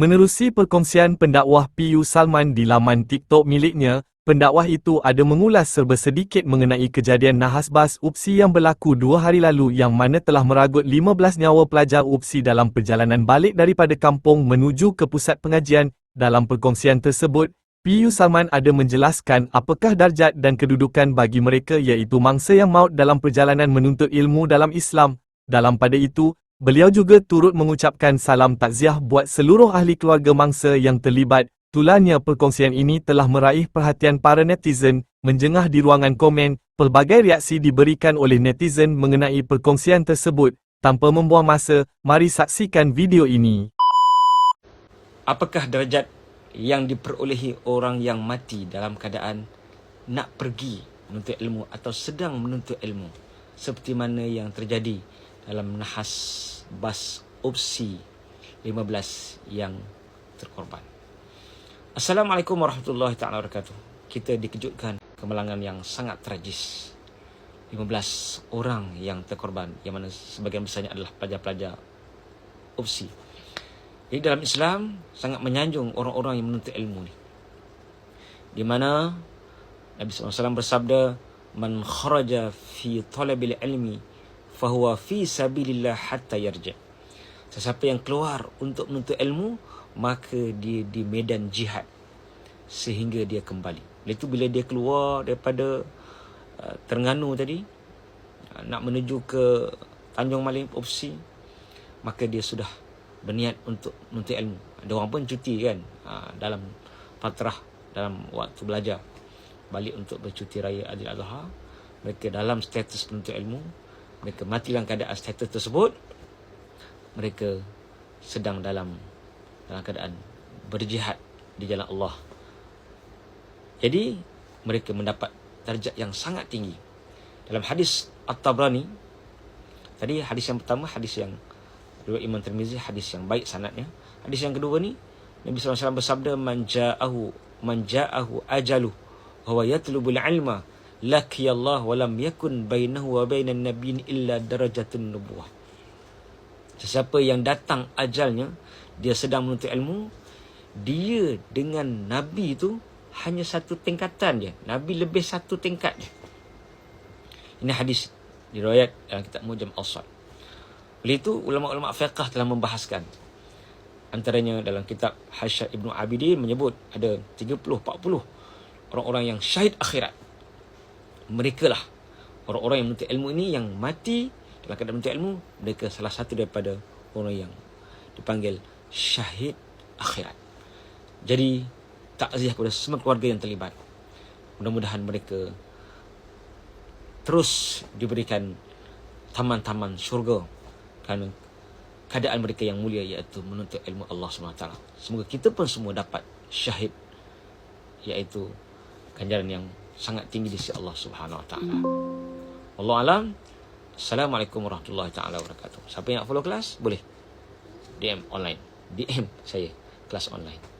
Menerusi perkongsian pendakwah PU Salman di laman TikTok miliknya, pendakwah itu ada mengulas serba sedikit mengenai kejadian nahas bas UPSI yang berlaku dua hari lalu yang mana telah meragut 15 nyawa pelajar UPSI dalam perjalanan balik daripada kampung menuju ke pusat pengajian. Dalam perkongsian tersebut, PU Salman ada menjelaskan apakah darjat dan kedudukan bagi mereka iaitu mangsa yang maut dalam perjalanan menuntut ilmu dalam Islam. Dalam pada itu, Beliau juga turut mengucapkan salam takziah buat seluruh ahli keluarga mangsa yang terlibat. Tulannya perkongsian ini telah meraih perhatian para netizen, menjengah di ruangan komen, pelbagai reaksi diberikan oleh netizen mengenai perkongsian tersebut. Tanpa membuang masa, mari saksikan video ini. Apakah darjat yang diperolehi orang yang mati dalam keadaan nak pergi menuntut ilmu atau sedang menuntut ilmu seperti mana yang terjadi dalam nahas bas opsi 15 yang terkorban. Assalamualaikum warahmatullahi taala wabarakatuh. Kita dikejutkan kemalangan yang sangat tragis. 15 orang yang terkorban yang mana sebagian besarnya adalah pelajar-pelajar opsi. Jadi dalam Islam sangat menyanjung orang-orang yang menuntut ilmu ni. Di mana Nabi SAW bersabda, "Man kharaja fi talabil ilmi fahuwa fi sabilillah hatta yarja. Sesiapa yang keluar untuk menuntut ilmu, maka dia di medan jihad sehingga dia kembali. Itu bila dia keluar daripada uh, Terengganu tadi uh, nak menuju ke Tanjung Malim opsi maka dia sudah berniat untuk menuntut ilmu. Ada orang pun cuti kan uh, dalam fatrah dalam waktu belajar balik untuk bercuti raya Adil Adha mereka dalam status penuntut ilmu mereka mati dalam keadaan status tersebut mereka sedang dalam dalam keadaan berjihad di jalan Allah. Jadi mereka mendapat darjat yang sangat tinggi. Dalam hadis At-Tabrani tadi hadis yang pertama hadis yang riwayat Imam Tirmizi hadis yang baik sanadnya. Hadis yang kedua ni Nabi SAW bersabda man ja'ahu man ja'ahu ajalu huwa yatlubul ilma laki Allah walam yakun bainahu wa bainan nabiyyin illa darajatun nubuwah. Sesiapa yang datang ajalnya, dia sedang menuntut ilmu, dia dengan Nabi itu hanya satu tingkatan je. Nabi lebih satu tingkat je. Ini hadis diriwayat dalam kitab Mujam Al-Sad. Oleh itu, ulama-ulama fiqah telah membahaskan. Antaranya dalam kitab Hasyad Ibn Abidin menyebut ada 30-40 orang-orang yang syahid akhirat mereka lah. Orang-orang yang menuntut ilmu ini yang mati dalam keadaan menuntut ilmu mereka salah satu daripada orang yang dipanggil syahid akhirat. Jadi takziah kepada semua keluarga yang terlibat. Mudah-mudahan mereka terus diberikan taman-taman syurga kerana keadaan mereka yang mulia iaitu menuntut ilmu Allah SWT semoga kita pun semua dapat syahid iaitu ganjaran yang sangat tinggi di sisi Allah Subhanahu Wa Taala. Allah alam. Assalamualaikum warahmatullahi taala wabarakatuh. Siapa yang nak follow kelas boleh DM online. DM saya kelas online.